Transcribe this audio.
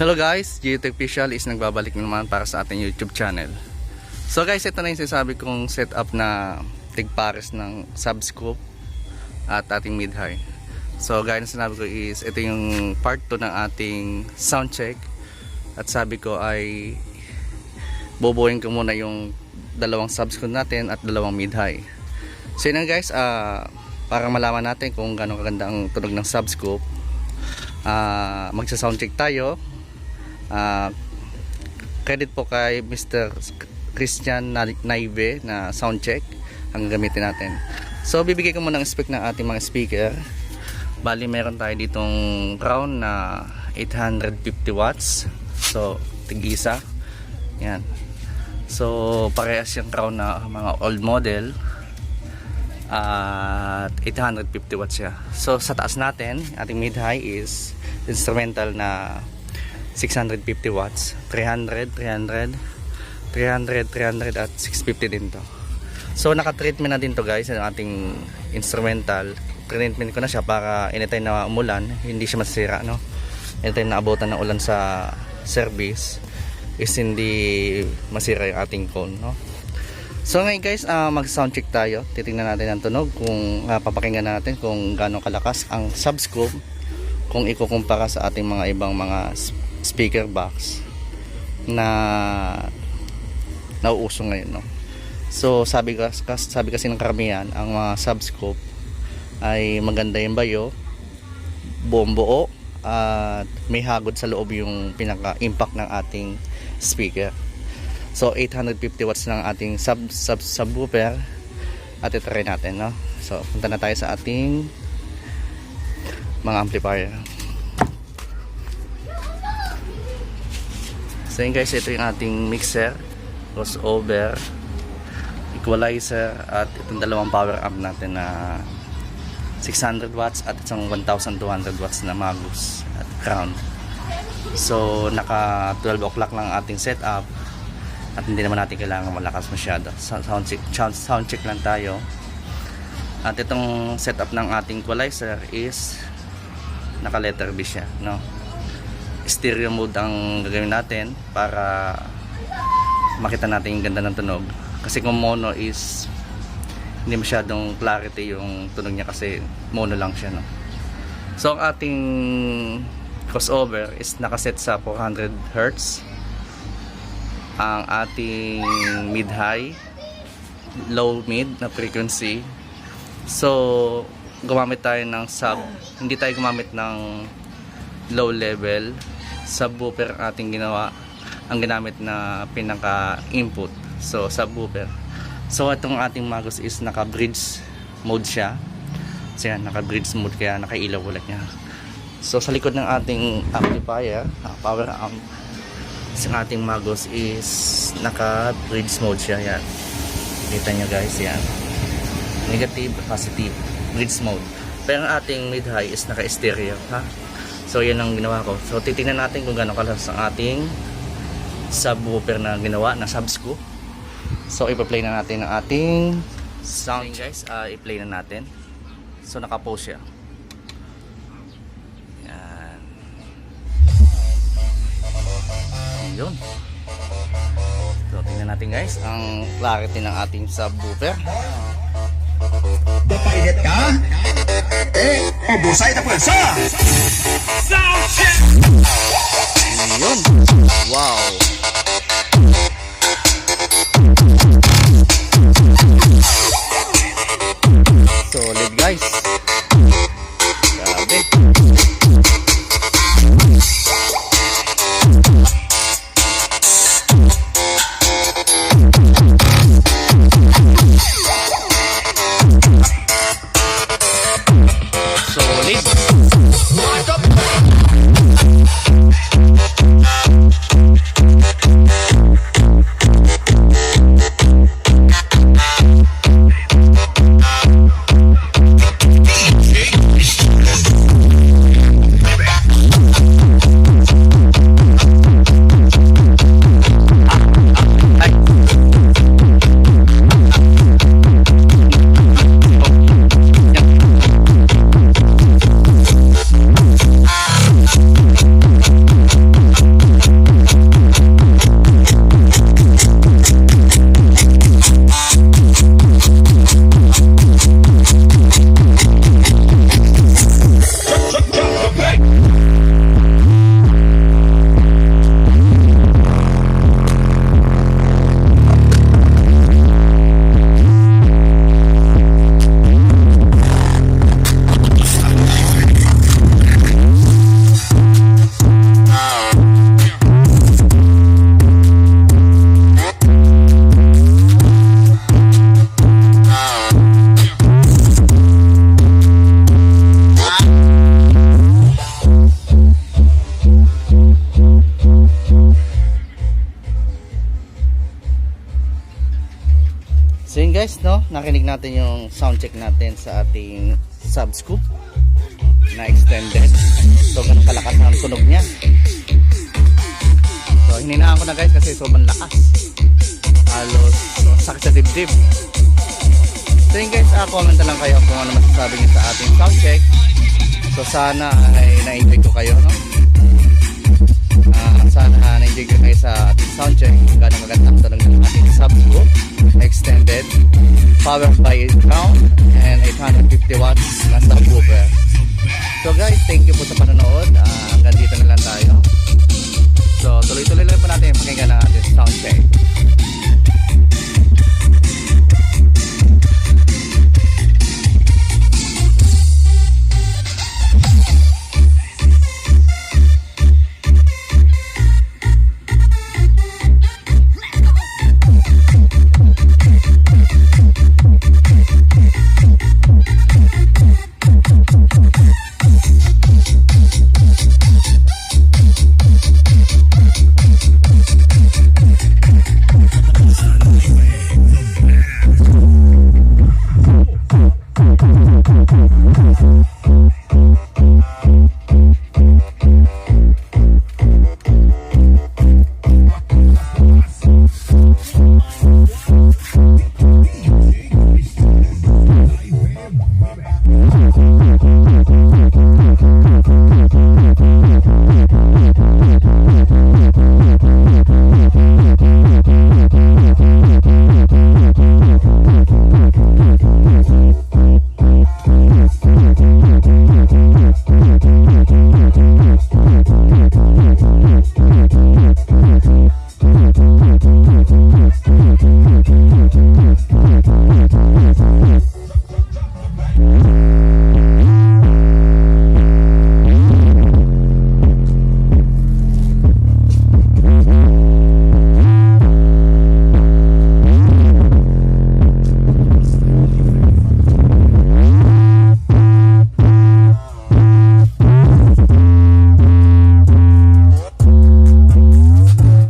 Hello guys, GT Official is nagbabalik na naman para sa ating YouTube channel. So guys, ito na yung sinasabi kong setup na tigpares ng subscope at ating mid-high. So gaya na sinabi ko is ito yung part 2 ng ating sound check at sabi ko ay bubuhin ko muna yung dalawang subscope natin at dalawang mid-high. So yun guys, ah, para malaman natin kung gano'ng kaganda ang tunog ng subscope, ah magsa-sound check tayo Ah, credit po kay Mr. Christian Na- Naive na sound check ang gamitin natin. So bibigay ko muna ng spec ng ating mga speaker. Bali meron tayo ditong crown na 850 watts. So tigisa. Yan. So parehas yung crown na mga old model. At 850 watts siya. So sa taas natin, ating mid high is instrumental na 650 watts. 300 300 300 300 at 650 din to. So naka treatment na din to guys ang ating instrumental. Treatment ko na siya para anytime na umulan hindi siya masira no? Anytime na abutan ng ulan sa service is hindi masira yung ating cone no? So ngayon guys, ah, mag sound check tayo. Titingnan natin ang tunog kung ah, papakinggan natin kung gaano kalakas ang subscope kung ikukumpara sa ating mga ibang mga speaker box na nauuso ngayon no. So sabi kas, kas- sabi kasi ng karamihan ang mga subscope ay maganda yung bayo, buong buo at may hagod sa loob yung pinaka-impact ng ating speaker. So 850 watts ng ating sub, sub subwoofer at itry natin no. So punta na tayo sa ating mga amplifier. So yun guys, ito yung ating mixer, crossover, equalizer at itong dalawang power amp natin na 600 watts at isang 1200 watts na magus at crown. So naka 12 o'clock lang ang ating setup at hindi naman natin kailangan malakas masyado. Sound check, sound check lang tayo. At itong setup ng ating equalizer is naka letter B siya, no? Stereo mode ang gagawin natin para makita natin yung ganda ng tunog. Kasi kung mono is hindi masyadong clarity yung tunog niya kasi mono lang siya, no? So ang ating crossover is nakaset sa 400 Hz. Ang ating mid-high, low-mid na frequency So, gumamit tayo ng sub. Hindi tayo gumamit ng low level. Subwoofer ang ating ginawa. Ang ginamit na pinaka-input. So, subwoofer. So, itong ating Magus is naka-bridge mode siya. So, yan, naka-bridge mode kaya nakailaw ulit niya. So, sa likod ng ating amplifier, ah, power amp, sa ating Magus is naka-bridge mode siya. Yan. Kita nyo guys, yan negative, positive, bridge mode. Pero ang ating mid-high is naka-stereo, ha? So, yan ang ginawa ko. So, titingnan natin kung gano'ng kalakas ang ating subwoofer na ginawa, na subscoop. So, ipa-play na natin ang ating sound. guys, uh, i-play na natin. So, naka-pause siya. Yan. Yun. So, tingnan natin guys, ang clarity ng ating subwoofer. Papainit ka? Eh, pabusay na pwersa! Yun. Wow. Solid guys. Guys, no, nakinig natin yung sound check natin sa ating subscoop na extended. So, ganun kalakas ang tunog niya. So, hininaan ko na guys kasi sobrang lakas. Halos so, sakit sa dibdib. So yun guys, uh, comment lang kayo kung ano masasabi niyo sa ating sound check. So sana ay na-enjoy ko kayo, no? Ah, ko kayo sa ating sound check. Gano'ng magandang tunog ng ating subgroup extended powered by crown and 850 watts na subwoofer. So guys, thank you po sa panonood. Ah,